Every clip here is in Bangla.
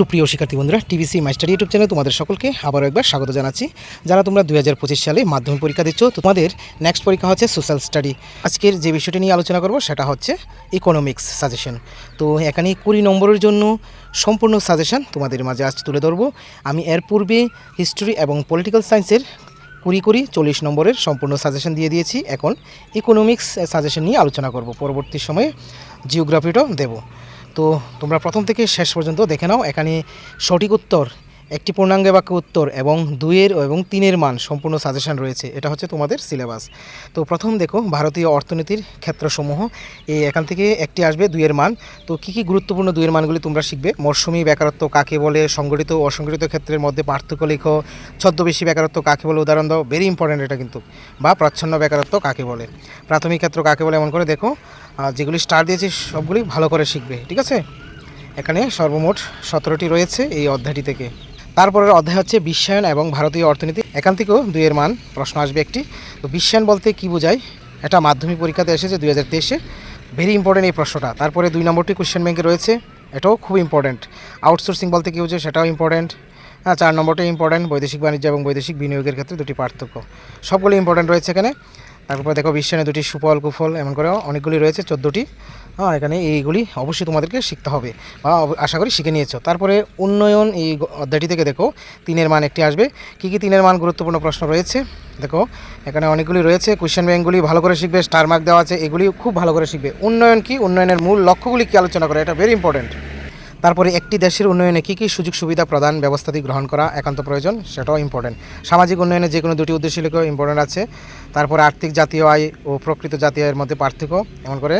সুপ্রিয় শিক্ষার্থী বন্ধুরা, টিভিসি মাস্টার ইউটিউব চ্যানেলে তোমাদের সকলকে আবারও একবার স্বাগত জানাচ্ছি। যারা তোমরা দুই হাজার পঁচিশ সালে মাধ্যমিক পরীক্ষা দিচ্ছ তোমাদের নেক্সট পরীক্ষা হচ্ছে সোশ্যাল স্টাডি আজকের যে বিষয়টি নিয়ে আলোচনা করব, সেটা হচ্ছে ইকোনমিক্স সাজেশন তো এখানে কুড়ি নম্বরের জন্য সম্পূর্ণ সাজেশন তোমাদের মাঝে আজ তুলে ধরবো। আমি এর পূর্বে হিস্ট্রি এবং পলিটিক্যাল সায়েন্সের কুড়ি কুড়ি চল্লিশ নম্বরের সম্পূর্ণ সাজেশন দিয়ে দিয়েছি। এখন ইকোনমিক্স সাজেশন নিয়ে আলোচনা করব। পরবর্তী সময়ে জিওগ্রাফিটাও দেব। তো তোমরা প্রথম থেকে শেষ পর্যন্ত দেখে নাও, এখানে সঠিক উত্তর, একটি পূর্ণাঙ্গে বাক্য উত্তর এবং দুইয়ের এবং তিনের মান সম্পূর্ণ সাজেশন রয়েছে। এটা হচ্ছে তোমাদের সিলেবাস তো প্রথম দেখো, ভারতীয় অর্থনীতির ক্ষেত্রসমূহ। এই এখান থেকে একটি আসবে, দুইয়ের মান। তো কী কী গুরুত্বপূর্ণ দুইয়ের মানগুলি তোমরা শিখবে? মরশুমি বেকারত্ব কাকে বলে? সংগঠিত অসংগঠিত ক্ষেত্রের মধ্যে পার্থক্য লেখো। ছদ্মবেশী বেকারত্ব কাকে বলে? উদাহরণ দাও। ভেরি ইম্পর্ট্যান্ট এটা কিন্তু। বা প্রচ্ছন্ন বেকারত্ব কাকে বলে? প্রাথমিক ক্ষেত্র কাকে বলে? এমন করে দেখো। যেগুলি স্টার দিয়েছি, সবগুলি ভালো করে শিখবে, ঠিক আছে? এখানে সর্বমোট সতেরোটি রয়েছে এই অধ্যায়টি থেকে। তারপরের অধ্যায় হচ্ছে বিশ্বায়ন এবং ভারতীয় অর্থনীতি। এখান থেকেও দুইয়ের মান, প্রশ্ন আসবে একটি। তো বিশ্বায়ন বলতে কি বোঝায়? এটা মাধ্যমিক পরীক্ষাতে এসেছে দুই হাজার তেইশে। ভেরি ইম্পর্টেন্ট এই প্রশ্নটা। তারপরে দুই নম্বরটি কোশ্চেন ব্যাংকে রয়েছে। এটাও খুব ইম্পর্ট্যান্ট আউটসোর্সিং বলতে কী বোঝায়? সেটাও ইম্পর্ট্যান্ট হ্যাঁ চার নম্বরটা ইম্পর্ট্যান্ট বৈদেশিক বাণিজ্য এবং বৈদেশিক বিনিয়োগের ক্ষেত্রে দুটি পার্থক্য। সবগুলো ইম্পর্ট্যান্ট রয়েছে এখানে। তারপর দেখো বিশ্বায়নে দুটি সুফল কুফল, এমন করে অনেকগুলি রয়েছে, চোদ্দোটি। হ্যাঁ এখানে এইগুলি অবশ্যই তোমাদেরকে শিখতে হবে বা আশা করি শিখে নিয়েছো। তারপরে উন্নয়ন, এই অধ্যায়টি থেকে দেখো, তিনের মান একটি আসবে। কী কী তিনের মান গুরুত্বপূর্ণ প্রশ্ন রয়েছে? দেখো, এখানে অনেকগুলি রয়েছে কোয়েশ্চেন ব্যাঙ্কগুলি ভালো করে শিখবে স্টার মার্ক দেওয়া আছে, এগুলি খুব ভালো করে শিখবে। উন্নয়ন কি? উন্নয়নের মূল লক্ষ্যগুলি কি আলোচনা করে? এটা ভেরি ইম্পর্টেন্ট তারপরে একটি দেশের উন্নয়নে কী কী সুযোগ সুবিধা প্রদান ব্যবস্থাটি গ্রহণ করা একান্ত প্রয়োজন, সেটাও ইম্পর্টেন্ট সামাজিক উন্নয়নে যে কোনো দুটি উদ্দেশ্য লিখেও ইম্পর্টেন্ট আছে। তারপরে আর্থিক জাতীয় আয় ও প্রকৃত জাতীয় আয়ের মধ্যে পার্থক্য, এমন করে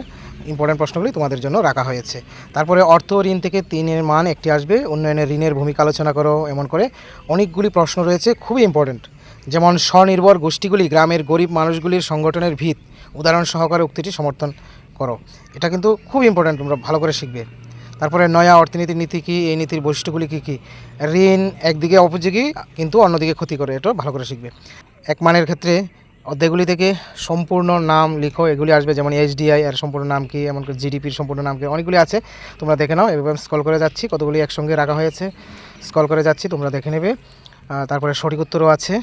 ইম্পর্টেন্ট প্রশ্নগুলি তোমাদের জন্য রাখা হয়েছে। তারপরে অর্থ ঋণ থেকে তিনের মান একটি আসবে উন্নয়নের ঋণের ভূমিকা আলোচনা করো, এমন করে অনেকগুলি প্রশ্ন রয়েছে, খুবই ইম্পর্টেন্ট যেমন, স্বনির্ভর গোষ্ঠীগুলি গ্রামের গরিব মানুষগুলির সংগঠনের ভিত, উদাহরণ সহকারে উক্তিটি সমর্থন করো। এটা কিন্তু খুব ইম্পর্টেন্ট তোমরা ভালো করে শিখবে। তারপরে নয়া অর্থনীতি নীতি কী, এই নীতির বৈশিষ্ট্যগুলি কী কী? ঋণ একদিকে অপযোগী, কিন্তু অন্যদিকে ক্ষতি করে, এটা ভালো করে শিখবে। এক মানের ক্ষেত্রে অধ্যায়গুলি থেকে সম্পূর্ণ নাম লিখো, এগুলি আসবে যেমন এইচডিআই এর সম্পূর্ণ নাম কি, এমন করে জিডিপির সম্পূর্ণ নাম কি, অনেকগুলি আছে, তোমরা দেখে নাও, এভাবে স্কল করে যাচ্ছি, কতগুলি একসঙ্গে রাখা হয়েছে স্কল করে যাচ্ছি, তোমরা দেখে নেবে। তারপরে সঠিক উত্তরও আছে।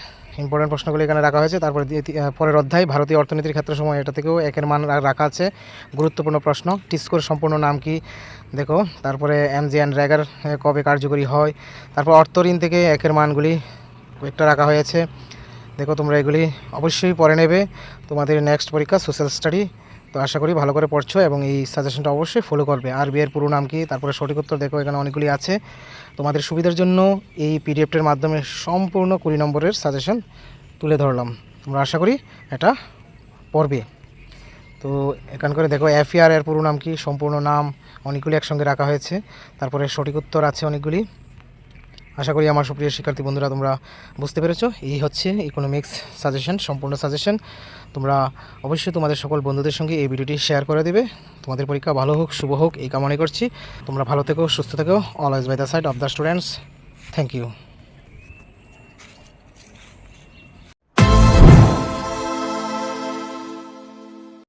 ইম্পর্টেন্ট প্রশ্নগুলি এখানে রাখা হয়েছে। তারপরে পরের অধ্যায়, ভারতীয় অর্থনীতির ক্ষেত্রে সময় এটা থেকেও একের মান রাখা আছে। গুরুত্বপূর্ণ প্রশ্ন টিস্কোর সম্পূর্ণ নাম কি? দেখো, তারপরে এমজি অ্যান্ড র্যাগার কবে কার্যকরী হয়? তারপর অর্থঋণ থেকে একের মানগুলি একটা রাখা হয়েছে। দেখো তোমরা এগুলি অবশ্যই পড়ে নেবে। তোমাদের নেক্সট পরীক্ষা সোশ্যাল স্টাডি তো আশা করি ভালো করে পড়ছো এবং এই সাজেশনটা অবশ্যই ফলো করবে। আর বিয়ের পুরো নাম কি? তারপরে সঠিক উত্তর দেখো, এখানে অনেকগুলি আছে। তোমাদের সুবিধার জন্য এই পিডিএফটার মাধ্যমে সম্পূর্ণ কুড়ি নম্বরের সাজেশন তুলে ধরলাম। তোমরা আশা করি এটা পড়বে। তো এখান করে দেখো এফআর এর পুরো নাম কি? সম্পূর্ণ নাম, অনেকগুলি একসঙ্গে রাখা হয়েছে। তারপরে সঠিক উত্তর আছে অনেকগুলি। আশা করি আমার সুপ্রিয় শিক্ষার্থী বন্ধুরা, তোমরা বুঝতে পেরেছ। এই হচ্ছে ইকোনমিক্স সাজেশন সম্পূর্ণ সাজেশন তোমরা অবশ্যই তোমাদের সকল বন্ধুদের সঙ্গে এই ভিডিওটি শেয়ার করে দেবে। তোমাদের পরীক্ষা ভালো হোক, শুভ হোক, এই কামনাই করছি। তোমরা ভালো থেকো, সুস্থ থেকো। Always by the side of the students thank you